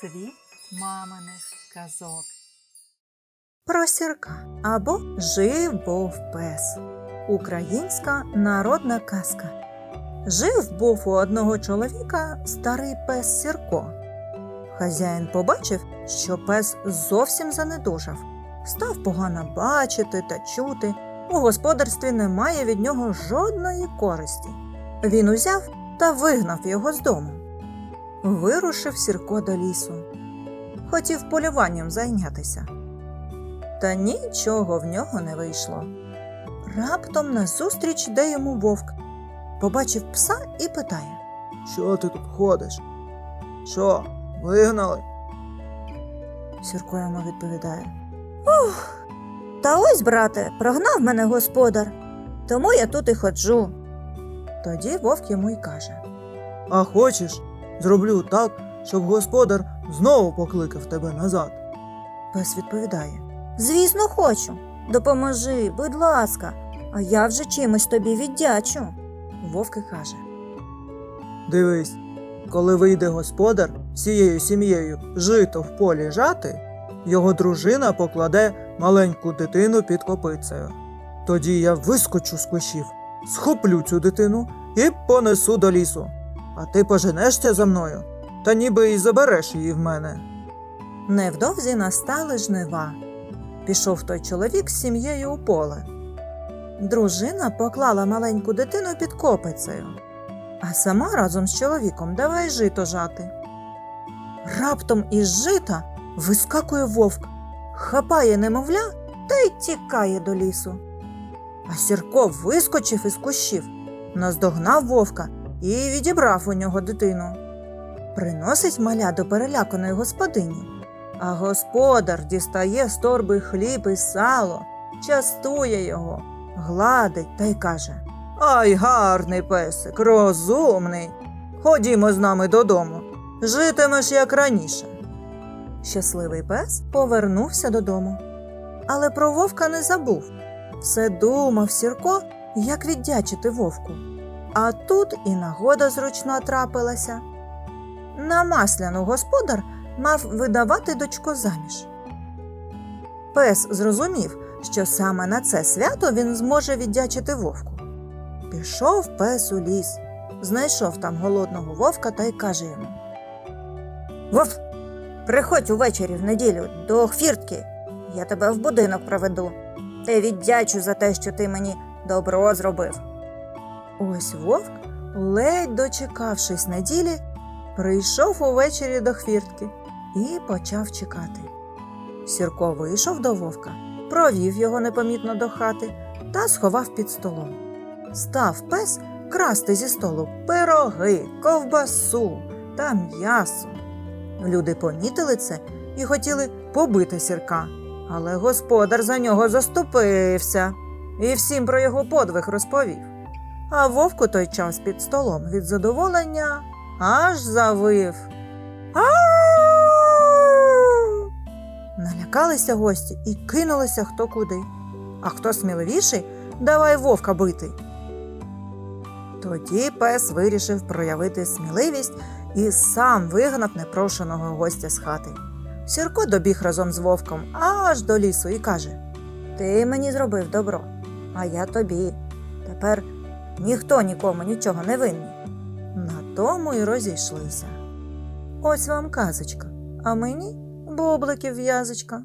Світ маминих казок. Про сірка або Жив був пес. Українська народна казка. Жив був у одного чоловіка старий пес Сірко. Хазяїн побачив, що пес зовсім занедужав, став погано бачити та чути. У господарстві немає від нього жодної користі. Він узяв та вигнав його з дому. Вирушив Сірко до лісу. Хотів полюванням зайнятися. Та нічого в нього не вийшло. Раптом назустріч йде йому вовк. Побачив пса і питає. Що ти тут ходиш? Що, вигнали? Сірко йому відповідає. Ух, та ось, брате, прогнав мене господар, тому я тут і ходжу. Тоді вовк йому й каже. А хочеш, зроблю так, щоб господар знову покликав тебе назад. Пес відповідає. Звісно, хочу. Допоможи, будь ласка, а я вже чимось тобі віддячу. Вовк і каже. Дивись, коли вийде господар всією сім'єю жито в полі жати, його дружина покладе маленьку дитину під копицею. Тоді я вискочу з кущів, схоплю цю дитину і понесу до лісу. А ти поженешся за мною, та ніби і забереш її в мене. Невдовзі настали жнива. Пішов той чоловік з сім'єю у поле. Дружина поклала маленьку дитину під копицею, а сама разом з чоловіком давай жито жати. Раптом із жита вискакує вовк, хапає немовля та й тікає до лісу. А Сірко вискочив із кущів, наздогнав вовка і відібрав у нього дитину. Приносить маля до переляканої господині. А господар дістає з торби хліб і сало, частує його, гладить та й каже Ай, гарний песик, розумний. Ходімо з нами додому. Житимеш як раніше. Щасливий пес повернувся додому. Але про вовка не забув. Все думав Сірко, як віддячити вовку. А тут і нагода зручна трапилася. На масляну господар мав видавати дочку заміж. Пес зрозумів, що саме на це свято він зможе віддячити вовку. Пішов пес у ліс, знайшов там голодного вовка та й каже йому: Вов, приходь увечері в неділю до хвіртки, я тебе в будинок проведу. Та віддячу за те, що ти мені добро зробив. Ось вовк, ледь дочекавшись неділі, прийшов увечері до хвіртки і почав чекати. Сірко вийшов до вовка, провів його непомітно до хати та сховав під столом. Став пес красти зі столу пироги, ковбасу та м'ясо. Люди помітили це і хотіли побити сірка, але господар за нього заступився і всім про його подвиг розповів. А вовк у той час під столом від задоволення аж завив. «Ау!» Налякалися гості і кинулися хто куди. А хто сміливіший, давай вовка бити. Тоді пес вирішив проявити сміливість і сам вигнав непрошеного гостя з хати. Сірко добіг разом з вовком аж до лісу і каже: Ти мені зробив добро, а я тобі. Тепер ніхто нікому нічого не винний. На тому й розійшлися. Ось вам казочка, а мені бубликів в'язочка.